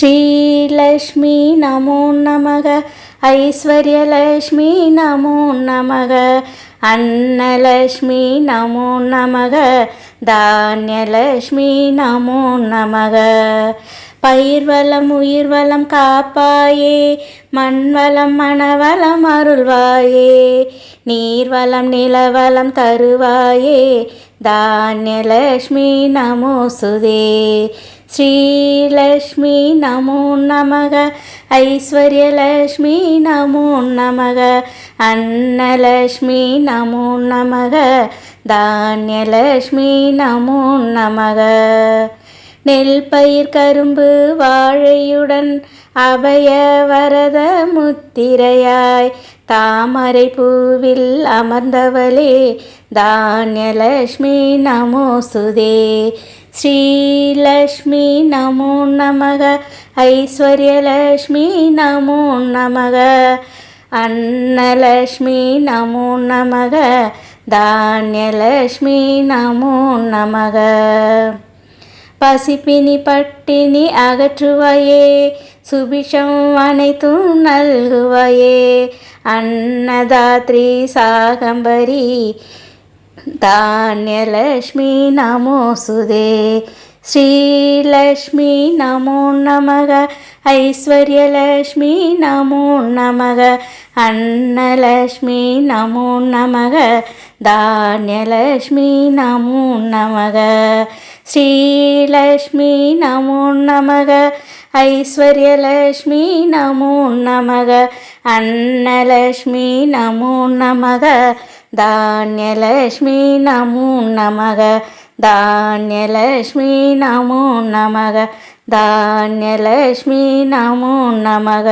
ஸ்ரீலக்ஷ்மி நமோ நமக. ஐஸ்வர்யலக்ஷ்மி நமோ நமக. அன்னலக்ஷ்மி நமோ நமக. தானியலக்ஷ்மி நமோ நமக. பயிர்வளம் உயிர்வளம் காப்பாயே. மண்வளம் மணவளம் அருள்வாயே. நீர்வளம் நிலவளம் தருவாயே. தானியலக்ஷ்மி நமோசுதே ஸ்ரீலக்ஷ்மி நமோ நமக. ஐஸ்வர்யலக்ஷ்மி நமோ நமக. அன்னலக்ஷ்மி நமோ நமக. தானியலக்ஷ்மி நமோ நமக. நெல் பயிர் கரும்பு வாழையுடன் அபய வரத முத்திரையாய் தாமரை பூவில் அமர்ந்தவளே தானியலக்ஷ்மி நமோசுதே ஸ்ரீலக்ஷ்மி நமோ நமக ஐஸ்வர்யலக்ஷ்மி நமோ நமக அன்னலக்ஷ்மி நமோ நமக தானியலக்ஷ்மி நமோ நமக. பசிப்பினி பட்டினி அகற்றுவாயே சுபிஷம் அனைத்தும் நல்குவாயே. அன்னதாத்ரி சாகம்பரி தானியலக்ஷ்மி நமோசுதே. ஸ்ரீலக்ஷ்மி நமோ நமக. ஐஸ்வர்யலக்ஷ்மி நமோ நமக. அன்னலக்ஷ்மி நமோ நமக. தானியலக்ஷ்மி நமோ நமக. ஸ்ரீலக்ஷ்மி நமோ நமக. ஐஸ்வர்யலக்ஷ்மி நமோ நமக. அன்னலக்ஷ்மி நமோ நமக. தானியலக்ஷ்மி நமோ நமக. தானியலக்ஷ்மி நமோ நமக. தானியலக்ஷ்மி நமோ நமக.